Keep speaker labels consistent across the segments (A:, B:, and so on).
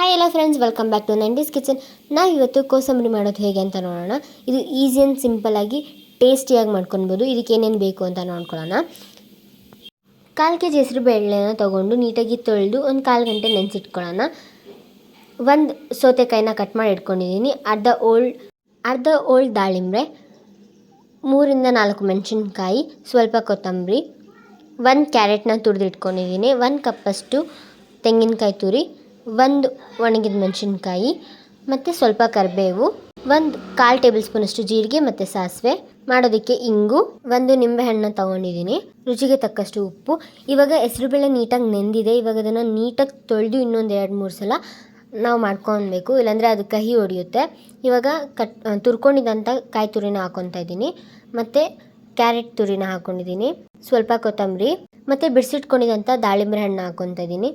A: Hi ಎಲ್ಲ friends welcome back to nineties kitchen ನಾವು ಇವತ್ತು ಕೋಸಂಬರಿ ಮಾಡೋದು ಹೇಗೆ ಅಂತ ನೋಡೋಣ. ಇದು ಈಸಿ ಆ್ಯಂಡ್ ಸಿಂಪಲ್ಲಾಗಿ ಟೇಸ್ಟಿಯಾಗಿ ಮಾಡ್ಕೊಬೋದು ಇದಕ್ಕೆ ಏನೇನು ಬೇಕು ಅಂತ ನೋಡ್ಕೊಳ್ಳೋಣ. ಕಾಲು ಕೆ ಜಿ ಹೆಸರು ಬೇಳೆನ ತೊಗೊಂಡು ನೀಟಾಗಿ ತೊಳೆದು ಒಂದು ಕಾಲು ಗಂಟೆ ನೆನೆಸಿಟ್ಕೊಳ್ಳೋಣ. ಒಂದು ಸೌತೆಕಾಯಿನ ಕಟ್ ಮಾಡಿ ಇಟ್ಕೊಂಡಿದ್ದೀನಿ. ಅರ್ಧ ಓಲ್ಡ್ ಅರ್ಧ ಓಲ್ಡ್ ದಾಳಿಂಬೆ ಮೂರಿಂದ ನಾಲ್ಕು ಮೆಣಸಿನ್ಕಾಯಿ, ಸ್ವಲ್ಪ ಕೊತ್ತಂಬರಿ, ಒಂದು ಕ್ಯಾರೆಟ್ನ ತುರಿದಿಟ್ಕೊಂಡಿದ್ದೀನಿ. ಒಂದು ಕಪ್ಪಷ್ಟು ತೆಂಗಿನಕಾಯಿ ತುರಿ ಒಂದು ಒಣಗಿದ ಮೆಣಸಿನ್ಕಾಯಿ, ಮತ್ತು ಸ್ವಲ್ಪ ಕರಿಬೇವು, ಒಂದು ಕಾಲು ಟೇಬಲ್ ಸ್ಪೂನಷ್ಟು ಜೀರಿಗೆ ಮತ್ತು ಸಾಸಿವೆ, ಮಾಡೋದಕ್ಕೆ ಇಂಗು, ಒಂದು ನಿಂಬೆಹಣ್ಣು ತೊಗೊಂಡಿದ್ದೀನಿ, ರುಚಿಗೆ ತಕ್ಕಷ್ಟು ಉಪ್ಪು. ಇವಾಗ ಹೆಸರುಬೇಳೆ ನೀಟಾಗಿ ನೆಂದಿದೆ, ಇವಾಗ ಅದನ್ನು ನೀಟಾಗಿ ತೊಳೆದು ಇನ್ನೊಂದು ಎರಡು ಮೂರು ಸಲ ನಾವು ಮಾಡ್ಕೊಬೇಕು ಇಲ್ಲಾಂದರೆ ಅದು ಕಹಿ ಹೊಡೆಯುತ್ತೆ. ಇವಾಗ ಕಟ್ ತುರ್ಕೊಂಡಿದ್ದಂಥ ಕಾಯಿ ತುರಿನ ಹಾಕ್ಕೊತಾ ಇದ್ದೀನಿ, ಮತ್ತು ಕ್ಯಾರೆಟ್ ತುರಿನ ಹಾಕ್ಕೊಂಡಿದ್ದೀನಿ ಸ್ವಲ್ಪ ಕೊತ್ತಂಬರಿ, ಮತ್ತು ಬಿಡಿಸಿಟ್ಕೊಂಡಿದ್ದಂಥ ದಾಳಿಂಬೆ ಹಣ್ಣು ಹಾಕ್ಕೊತಾ ಇದ್ದೀನಿ.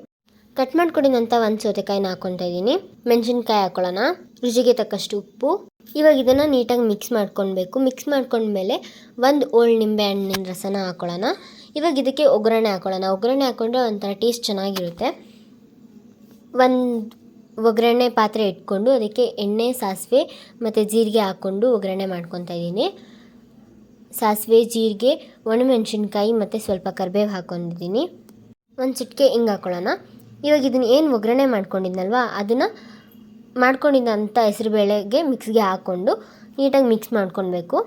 A: ಕಟ್ ಮಾಡ್ಕೊಂಡಿದ್ದಂಥ ಒಂದು ಸೌತೆಕಾಯಿನ ಹಾಕ್ಕೊತಾ ಇದ್ದೀನಿ. ಮೆಣಸಿನ್ಕಾಯಿ ಹಾಕೊಳ್ಳೋಣ. ರುಚಿಗೆ ತಕ್ಕಷ್ಟು ಉಪ್ಪು. ಇವಾಗ ಇದನ್ನು ನೀಟಾಗಿ ಮಿಕ್ಸ್ ಮಾಡ್ಕೊಳ್ಬೇಕು ಮಿಕ್ಸ್ ಮಾಡ್ಕೊಂಡ್ಮೇಲೆ ಒಂದು ಓಲ್ಡ್ ನಿಂಬೆ ಹಣ್ಣಿನ ರಸನ ಹಾಕೊಳ್ಳೋಣ. ಇವಾಗ ಇದಕ್ಕೆ ಒಗ್ಗರಣೆ ಹಾಕ್ಕೊಳ್ಳೋಣ ಒಗ್ಗರಣೆ ಹಾಕೊಂಡ್ರೆ ಒಂಥರ ಟೇಸ್ಟ್ ಚೆನ್ನಾಗಿರುತ್ತೆ. ಒಂದು ಒಗ್ಗರಣೆ ಪಾತ್ರೆ ಇಟ್ಕೊಂಡು ಅದಕ್ಕೆ ಎಣ್ಣೆ, ಸಾಸಿವೆ ಮತ್ತು ಜೀರಿಗೆ ಹಾಕ್ಕೊಂಡು ಒಗ್ಗರಣೆ ಮಾಡ್ಕೊತಾ ಇದ್ದೀನಿ. ಸಾಸಿವೆ, ಜೀರಿಗೆ, ಒಣಮೆಣಸಿನ್ಕಾಯಿ ಮತ್ತು ಸ್ವಲ್ಪ ಕರಿಬೇವು ಹಾಕ್ಕೊಂಡಿದ್ದೀನಿ ಒಂದು ಚಿಟಿಕೆ ಹಿಂಗೆ ಹಾಕ್ಕೊಳ್ಳೋಣ ಇವಾಗ ಇದನ್ನು ಏನು ಒಗ್ಗರಣೆ ಮಾಡ್ಕೊಂಡಿದ್ನಲ್ವ? ಅದನ್ನು ಮಾಡ್ಕೊಂಡಿದ್ದಂಥ ಹೆಸರುಬೇಳೆಗೆ ಮಿಕ್ಸ್ಗೆ ಹಾಕ್ಕೊಂಡು ನೀಟಾಗಿ ಮಿಕ್ಸ್ ಮಾಡ್ಕೊಳ್ಬೇಕು.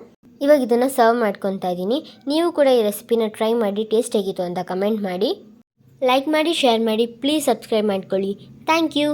A: ಇವಾಗ ಇದನ್ನು ಸರ್ವ್ ಮಾಡ್ಕೊತಾ ಇದ್ದೀನಿ ನೀವು ಕೂಡ ಈ ರೆಸಿಪಿನ ಟ್ರೈ ಮಾಡಿ ಟೇಸ್ಟ್ ಹೇಗಿತ್ತು ಅಂತ ಕಮೆಂಟ್ ಮಾಡಿ. ಲೈಕ್ ಮಾಡಿ ಶೇರ್ ಮಾಡಿ ಪ್ಲೀಸ್ ಸಬ್ಸ್ಕ್ರೈಬ್ ಮಾಡ್ಕೊಳ್ಳಿ. Thank you